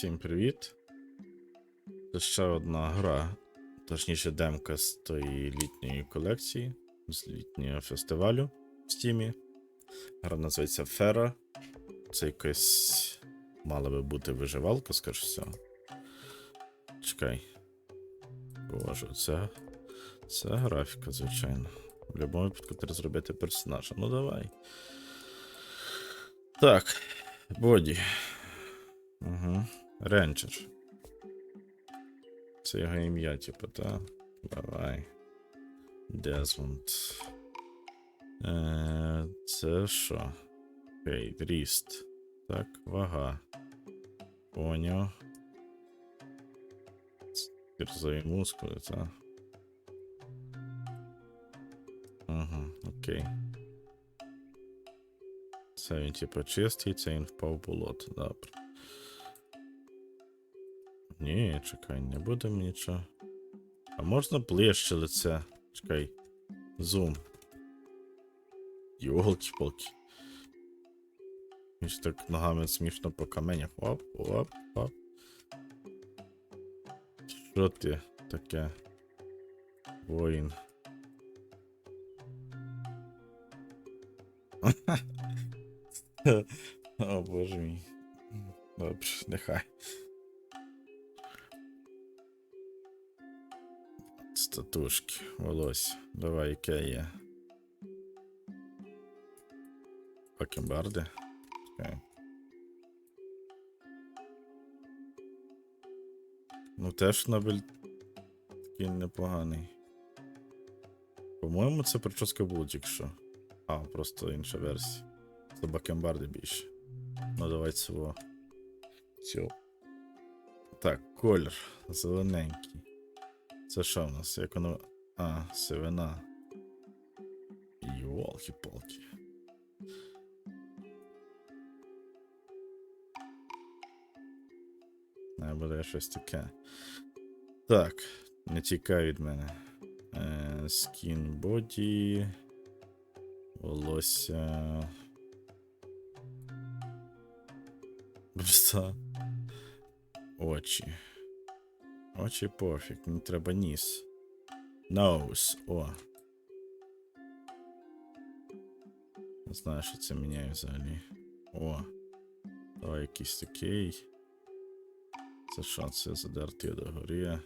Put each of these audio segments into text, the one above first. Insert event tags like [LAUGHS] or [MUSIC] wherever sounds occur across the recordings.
Всім привіт. Це ще одна гра, точніше демка з тої літньої колекції, з літнього фестивалю в Стімі. Гра називається Фера. Це якась мала би бути виживалка, скоріш всього. Чекай. Боже, це. Це графіка, звичайно. В будь-якому випадку треба зробити персонажа. Ну давай. Так. Боді. Угу. Ренджер. Це його ім'я, типу, та? Давай. Дезмонд. Е, це що? Окей, ріст. Так, вага. Поняв. Кірзові мускули, так. Угу, окей. Це він, типу, чистий, це він впав в болото. Добре. Ні, чекай, не будемо нічого. А можна ближче лице? Чекай. Зум. Йолки-палки. Він ж так ногами смішно по каменях. Оп, оп, оп. Що ти таке? Воїн. [LAUGHS] О боже мій. Добре, нехай. Статушки, волосся. Давай, яке є. Бакенбарди. Чекай. Ну теж Нобель такий непоганий. По-моєму, це прическа була тільки що. А, просто інша версія. Це бакенбарди більше. Ну давай цього. Цього. Так, колір. Зелененький. Це що в нас? Як воно. А, сивина. Йолки-палки. Не буде щось таке. Так, не тікай від мене. Е, скін боді. Волосся. Просто. Очі. Очі пофіг, мені треба ніс. Nose, о. Не знаю, що це міняє взагалі. О. Давай якийсь такий. Це що це задерти догорі.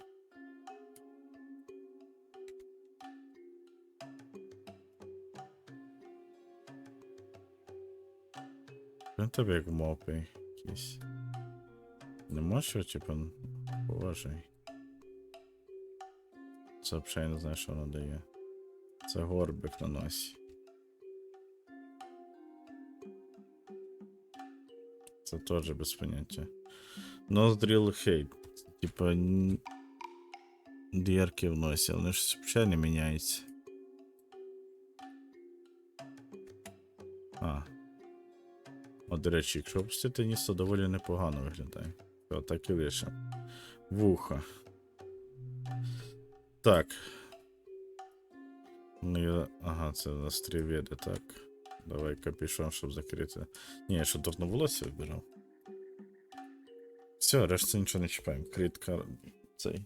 Він тебе як мопи якийсь. Не можеш, типу, поважай. Це взагалі не знаю, що воно дає. Це горбик на носі. Це теж без поняття. Ноздріл хейт. Типа дірки в носі, вони ж взагалі не міняються. А. О, до речі, якщо опустити ніс, то доволі непогано виглядає. То так і лише. Вуха. Так. Ну, я... Ага, це на стріведи, так. Давай капюшон, щоб закрити. Ні, я ще дурно волосся вибирав. Все, решта нічого не чіпаємо. Create car... цей.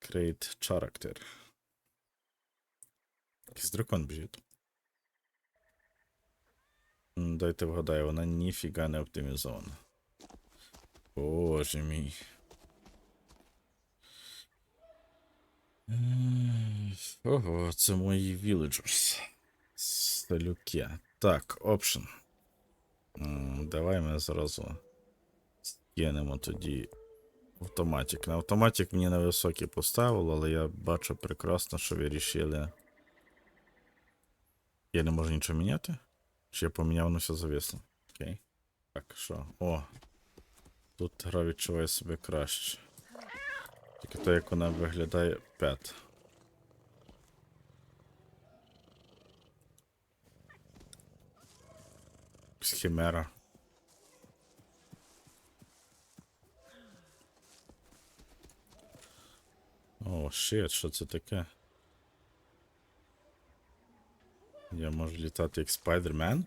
Create character. Якийсь дракон біжить. Дайте вгадаю, вона ніфіга не оптимізована. Боже мій. Ого, це мої villagers. Салюки. Так, option. Давай ми зразу скинемо тоді автоматик. На автоматик мені на високий поставило, але я бачу прекрасно, що ви рішили. Я не можу нічого міняти? Чи я поміняв, воно все зависло? Окей. Так, що? О. Тут гра відчуває себе краще. Тільки то, як вона виглядає п'ят. Схімера. О, шит, що це таке? Я можу літати як Спайдермен?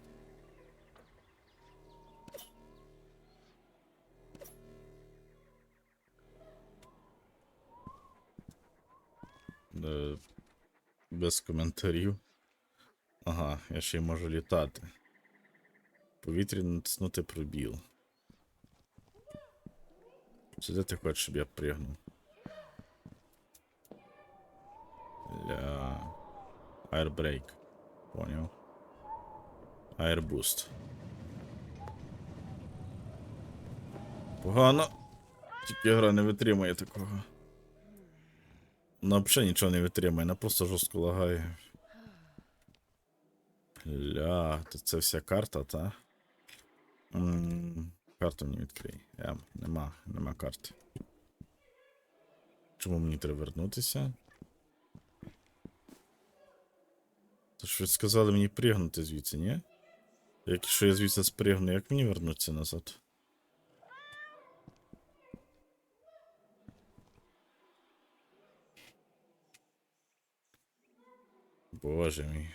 Без коментарів. Ага, я ще й можу літати. Повітря натиснути пробіл. Де ти хочеш, щоб я пригнув? Ля. Airbreak. Поняв. Airboost. Погано. Тільки гра не витримує такого. Вона взагалі нічого не витримує, вона просто жорстко лагає. Ля, то це вся карта, та? М, Карту мені відкрий. Я, нема, нема карти. Чому мені треба вернутися? То що сказали мені пригнути звідси, ні? Якщо я звідси спригну, як мені вернутися назад? Боже мій.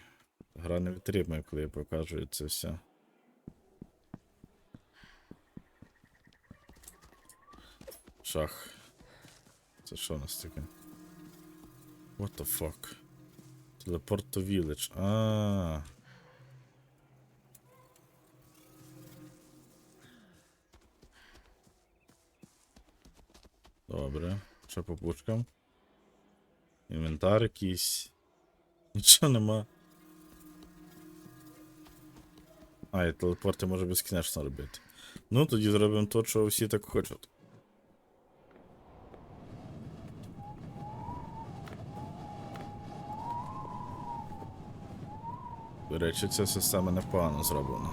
Гра не витримує, коли я покажу це все. Шах. Це що у нас таке? What the fuck? Телепорт to village. А. Добре. Що по пучкам? Інвентар якийсь. Нічого нема. А, і телепорти може безкінечно робити. Ну, тоді зробимо то, що всі так хочуть. До речі, ця система непогано зроблена.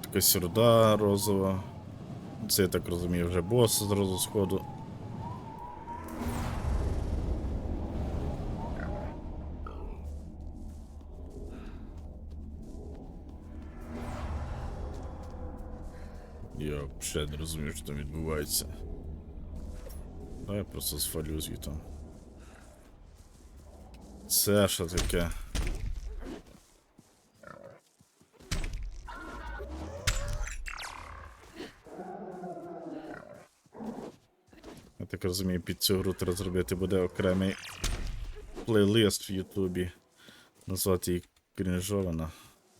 Така сюрда розова. Це, я так розумію, вже бос зразу сходу. Я взагалі не розумію, що там відбувається. А я просто звалю звітом. Це що таке? Я так розумію, під цю гру треба зробити буде окремий плейлист в Ютубі. Назвати її крінжована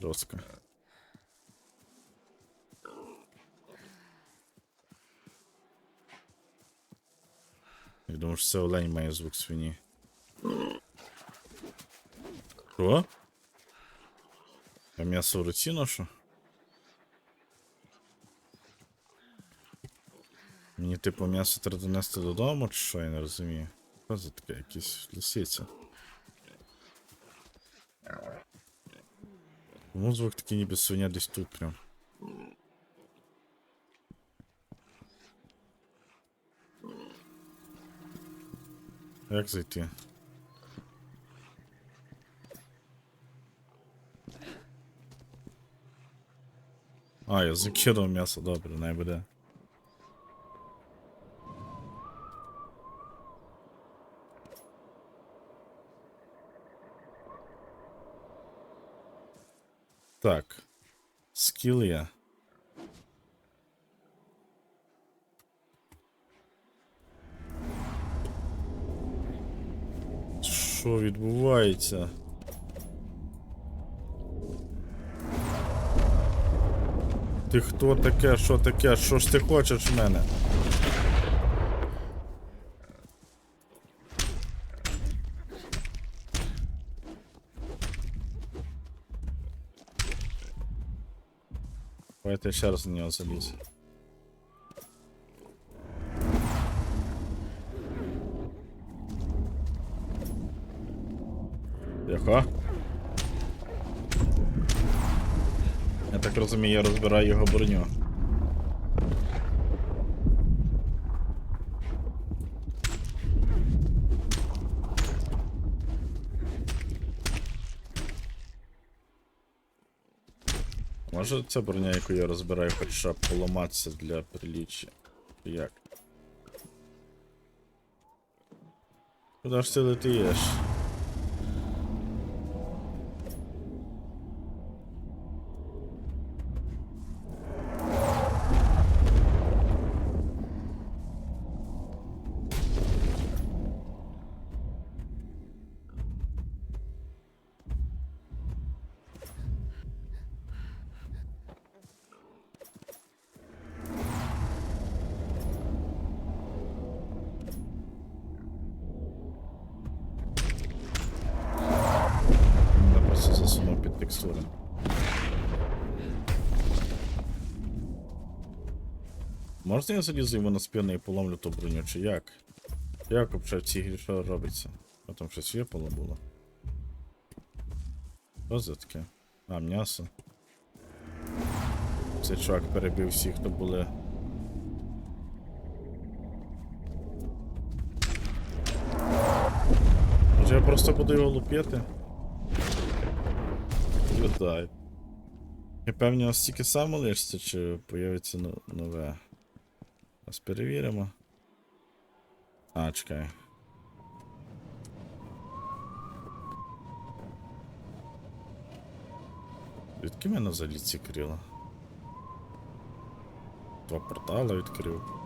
жорстко. Що це олень має звук свині. Що? Я м'ясо в руці ношу? Мені типу м'ясо треба донести додому, чи що, я не розумію. Що це таке, якісь лисиця? Чому звук такий ніби свиня десь тут прям? Як зайти? А, я закинув м'ясо, добре, не буде. Так. Скіл є. Що відбувається? Ти хто таке, що таке? Що ж ти хочеш в мене? Давайте ще раз на нього заліз. Тихо. Я так розумію, я розбираю його броню. Може ця броня, яку я розбираю, хоча б поламатися для приліччя? Як? Куди ж ти летиш? Можна я залізу йому на спину і поломлю ту броню, чи як? Як в цій грі що робиться? А там щось випало було. Що це таке? А, м'ясо. Цей чувак перебив всіх, хто були. Може я просто буду його лупити? Летай. Я певні, у нас тільки саме лишиться, чи появиться нове. Зараз перевіримо. А, чекай. Відки мене взагалі ці крила? Два портала відкрив.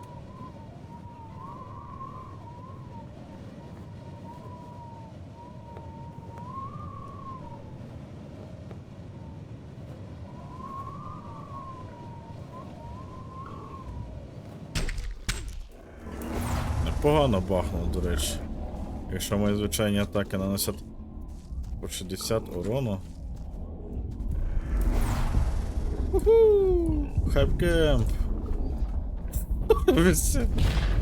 Непогано бахнув, до речі. Якщо мої звичайні атаки наносять по 60 урону. Уху! Хайпкемп! [LAUGHS]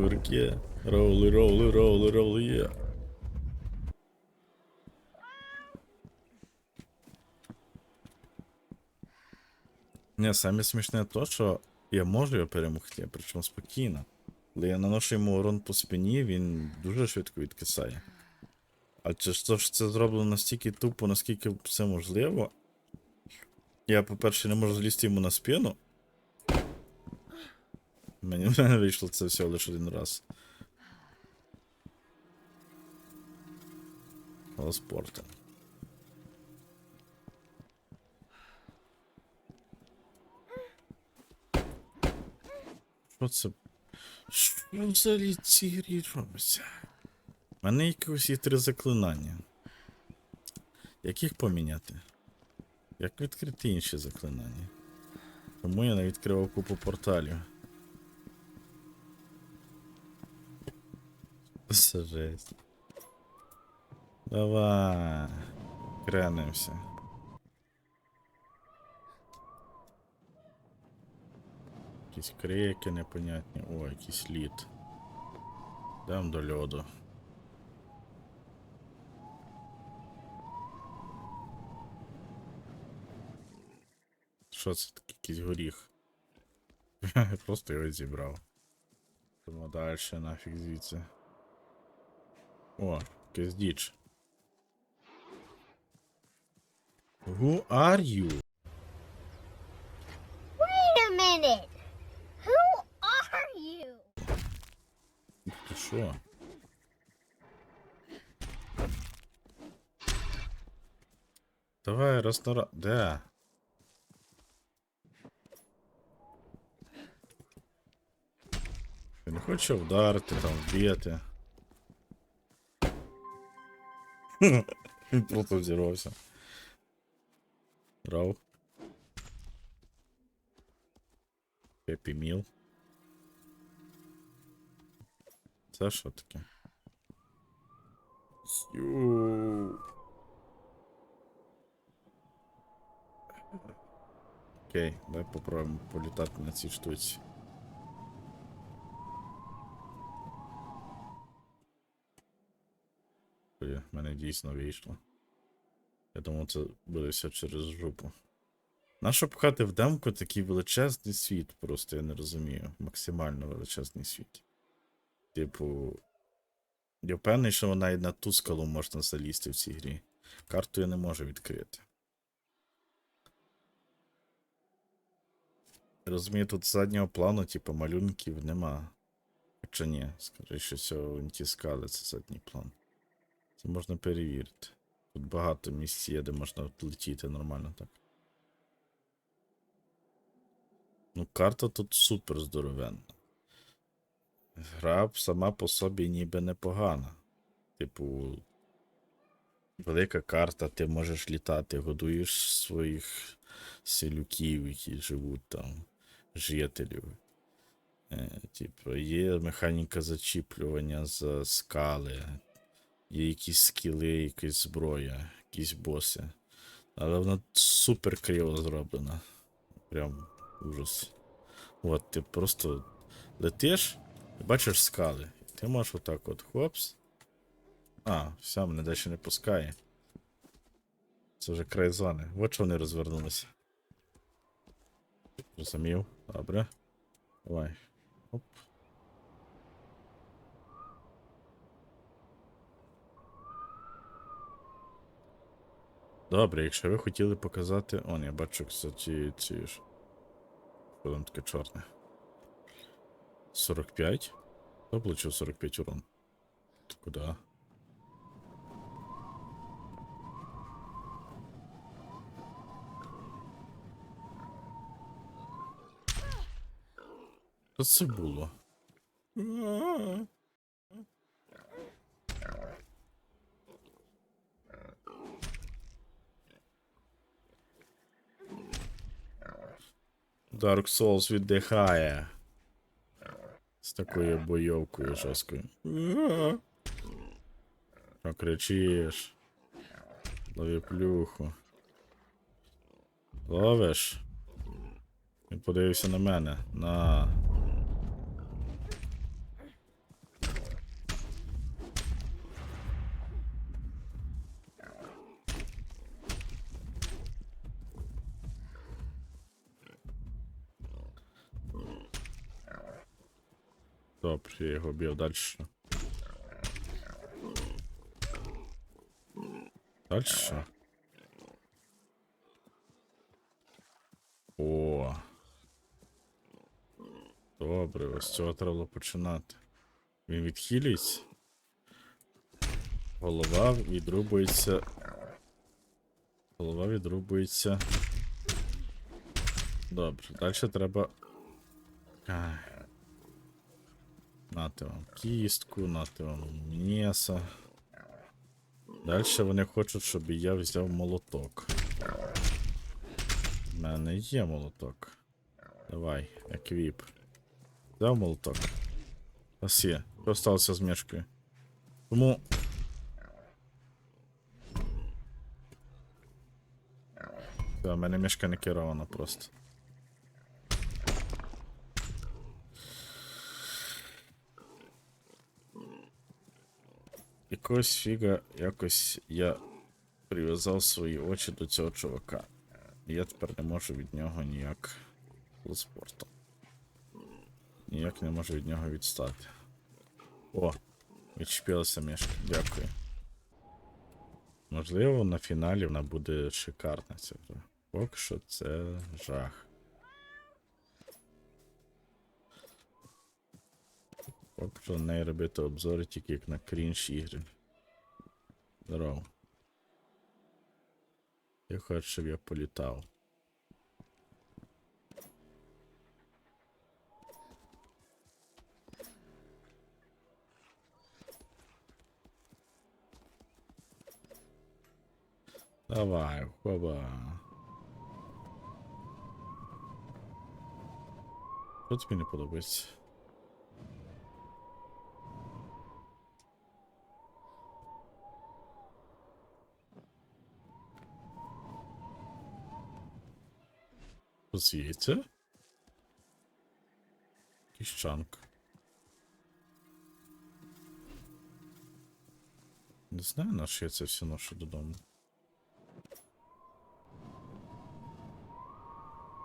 Курки. Роули, роули, роули, роули, є. Не, саме смішне то, що я можу його перемогти, причому спокійно. Коли я наношу йому урон по спині, він дуже швидко відкисає. А чи ж це зроблено настільки тупо, наскільки це можливо. Я, по-перше, не можу злізти йому на спину. Мені в вийшло це все лише один раз. Але. Що це? Що взагалі в цій грі робиться? У мене якось є три заклинання. Яких поміняти? Як відкрити інші заклинання? Тому я не відкривав купу порталів. Це жесть. Давай. Кренемося. Якісь крики непонятні. О, якийсь лід. Дам до льоду. Що це таке якийсь горіх? [LAUGHS] Просто його зібрав. Тому далі нафіг звідси. О, якась діч. Who are you? Wait a minute. Who are you? Ти що? Давай, раз. Де? Ти не хоче вдарити, там, вбити. Він просто взірвався. Рау. Happy Meal. Це що таке? Ю. Окей, давай попробуємо політати на цій штуці. В мене дійсно вийшло. Я думав, це буде все через жопу. Нащо пхати в демку такий величезний світ, просто я не розумію. Максимально величезний світ. Типу. Я впевнений, що навіть на ту скалу можна залізти в цій грі. Карту я не можу відкрити. Розумію, тут заднього плану, типу, малюнків нема. Хоча ні, скоріше всього, ті скали це задній план. Це можна перевірити. Тут багато місць є, де можна летіти нормально так. Ну, карта тут супер здоровенна. гра сама по собі ніби непогана. Типу, велика карта, ти можеш літати, годуєш своїх селюків, які живуть там, жителів. Е, типу, є механіка зачіплювання за скали, є якісь скіли, якась зброя, якісь боси. Але вона супер криво зроблена. Прям ужас. От, ти просто летиш бачиш скали. Ти можеш отак от хопс. А, все, мене далі не пускає. Це вже край зони. От що вони розвернулися. Розумів? Добре. Давай. Оп. Добре, якщо ви хотіли показати. О, я бачу, кстати, ці ж. Що там таке чорне? 45? Хто получив 45 урон? Куда? Що це було? Dark Souls віддихає. З такою бойовкою жорсткою. Що кричиш? Лови плюху. Ловиш? Він подивився на мене. На. Я його далі. Далі що? О. Добре, ось цього треба починати. Він відхилюється. Голова відрубується. Голова відрубується. Добре, далі треба. Ай. Нати вам кістку, нати вам м'ясо. Далі вони хочуть, щоб я взяв молоток. У мене є молоток. Давай, еквіп. Взяв молоток. Ось є. Що сталося з мішкою? Тому. Та, в мене мішка не керована просто. Якогось фіга якось я прив'язав свої очі до цього чувака. Я тепер не можу від нього ніяк з спорту. Ніяк не можу від нього відстати. О, відчепилася мішка, дякую. Можливо, на фіналі вона буде шикарна ця гра. Поки що це жах. Поки що на неї робити обзори тільки як на крінж ігри. Здорово. Я хочу, щоб я політав. Давай, хоба. Що тобі не подобається? Звідси? Кіщанк. Не знаю, на що це все ношу додому.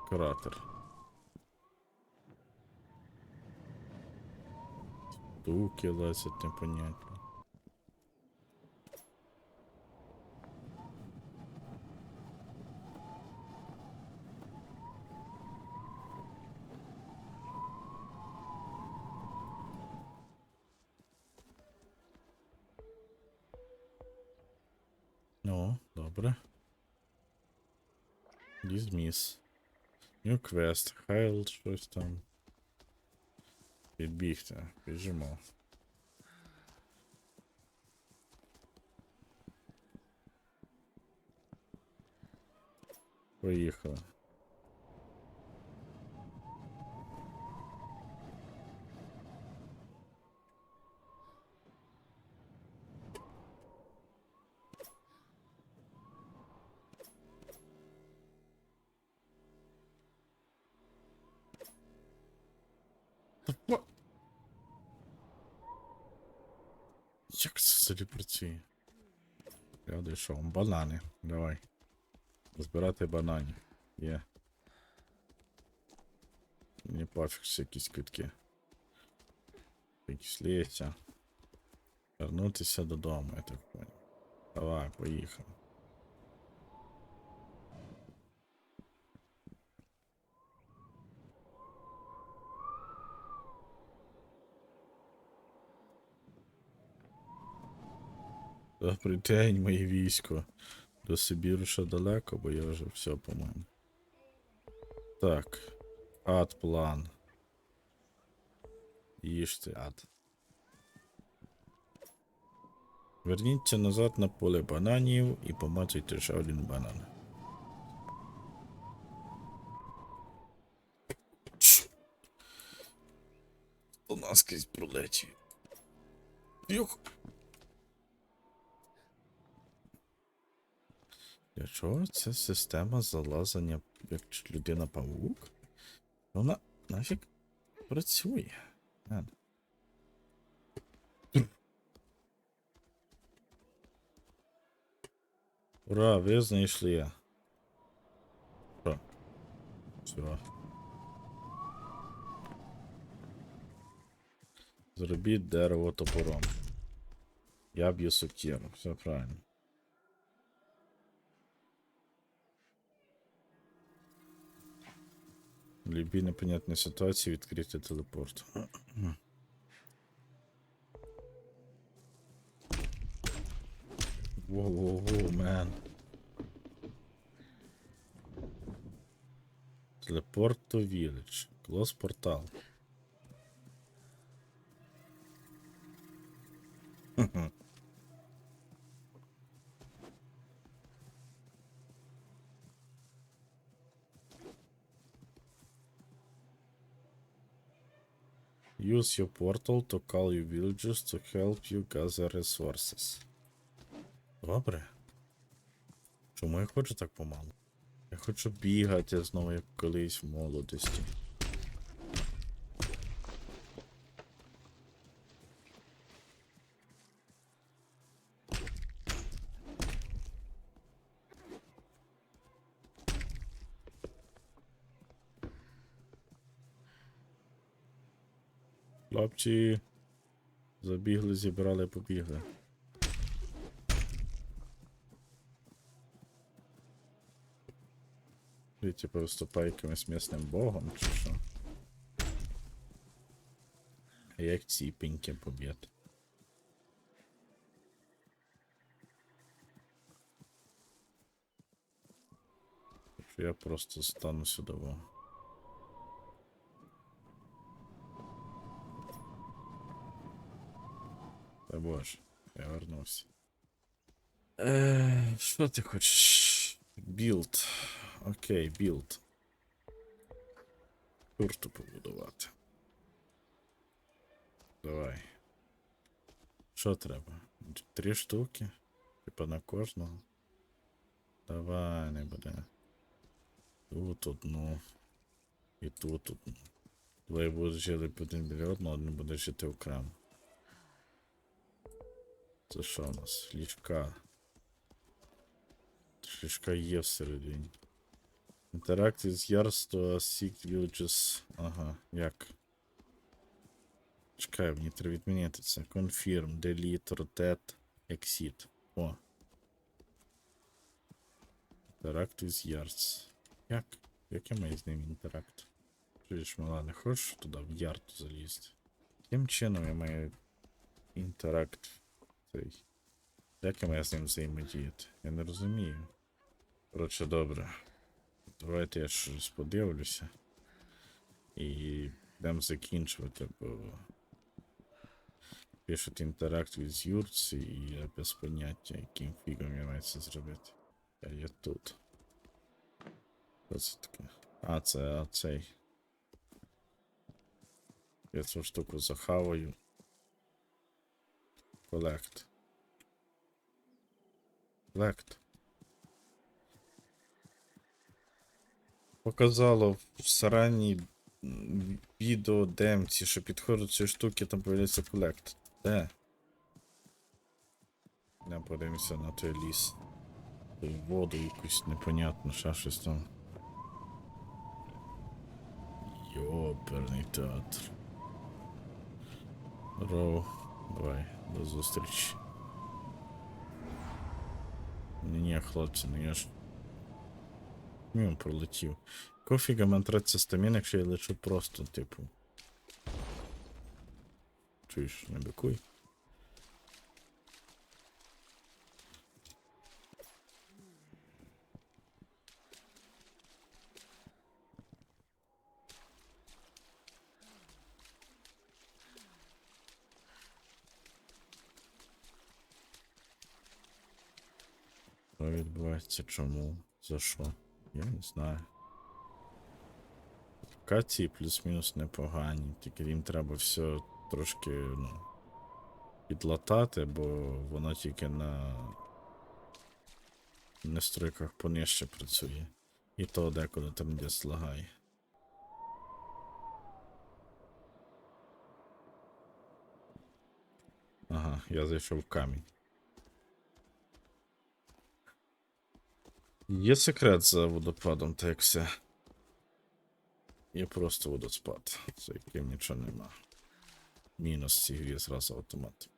Кратер. Туки лазять непонятно. Дізміс. New Quest, Хайл, щось там. Підбігти, біжимо. Поїхали. Та Як це взагалі працює? Я дійшов. Банани. Давай. Збирати бананів. Є. Мені пофіг якісь квитки. Якісь лється. Вернутися додому, я так понял. Давай, поїхав. Добрий день, моє військо. До Сибіру ще далеко, бо я вже все, по-моєму. Так. Ад план. Їжте ад. Верніться назад на поле бананів і помацайте ще один банан. До нас крізь пролетів. Юх. Для чого ця система залазання як ч- людина-павук? Вона нафіг працює. Ладно. Ура, ви знайшли. Ура. Все. Зробіть дерево топором. Я б'ю сокиру, все правильно. В любій непонятній ситуації відкрити телепорт. Воу-воу-воу, мен. Телепорт to village. Клос портал. Use your portal to call your villagers to help you gather resources. Добре. Чому я хочу так помалу? Я хочу бігати знову як колись в молодості. Хлопці. Забігли, зібрали, побігли. Ви типу виступає якимось місним богом, чи що? А як ці піньки поб'єт? Що я просто стану сюди. во. Та боже, я вернувся. Е, що ти хочеш? Білд. Окей, білд. Курту побудувати. Давай. Що треба? Три штуки? Типа на кожного. Давай, не буде. Тут одну. І тут одну. Двоє будуть жити один біля одного, один буде жити окремо. Це що у нас? Ліжка. Ліжка є всередині. Interact with to seek villages. Ага, як? Чекай, мені треба відмінити це. Confirm, delete, rotate, exit. О. Interact with yards. Як? Як я маю з ним інтеракт? Чуєш, мала, не хочеш туди в ярд залізти? Яким чином я маю інтеракт цей? Як я маю з ним взаємодіяти? Я не розумію. Коротше, добре. Давайте я щось подивлюся. І Йдемо закінчувати, бо пишуть інтеракт від Юрці, і я без поняття, яким фігом я маю це зробити. А я тут. Що це таке? А, це а, цей. Я цю штуку захаваю. Колект. Колект. Показало в саранній відео демці, що підходить цієї штуки, там появляється колект. Де? Не подивимося на той ліс. Той воду якусь непонятно, ще щось там. Йоперний театр. Роу, давай, до зустрічі. Ні, ні, хлопці, ну я ж. Мім пролетів. Кофіга мен тратиться стамін, якщо я лечу просто, типу. Чуєш, не бикуй. Що відбувається? Чому? За що? Я не знаю. Локації плюс-мінус непогані, тільки їм треба все трошки, ну. Підлатати, бо воно тільки на настройках понижче працює. І то деколи там десь лагає. Ага, я зайшов в камінь. Є секрет за водопадом, все. Є просто водоспад, за яким нічого нема. Мінус в цій грі зразу автомат.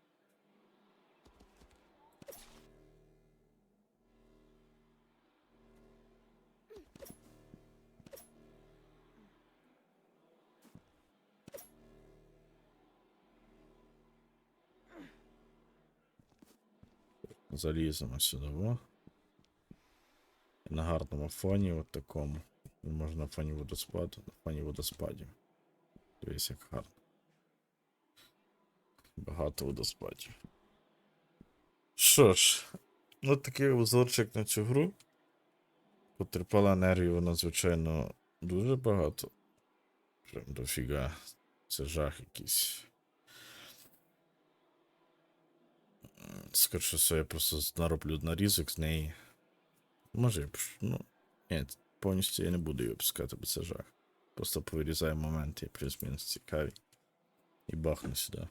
Заліземо сюди. На гарному фоні, от такому. Можна на фоні водоспаду, на фоні водоспадів. Дивись, як гарно. Багато водоспадів. Що ж, от такий обзорчик на цю гру. Потерпала енергію вона, звичайно, дуже багато. Прям дофіга. Це жах якийсь. Скоріше все, я просто нароблю нарізок з неї. Може, ну. Ні, повністю я не буду її опускати, бо це жах. Просто повирізаю моменти, плюс-мінус цікаві. І бахну сюди.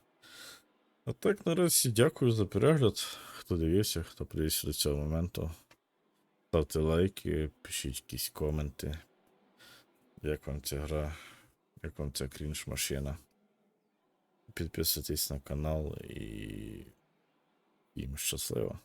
А так, наразі дякую за перегляд. Хто дивився, хто подивився до цього моменту. Ставте лайки, пишіть якісь коменти. Як вам ця гра, як вам ця крінж машина. Підписуйтесь на канал і. Їм щасливо.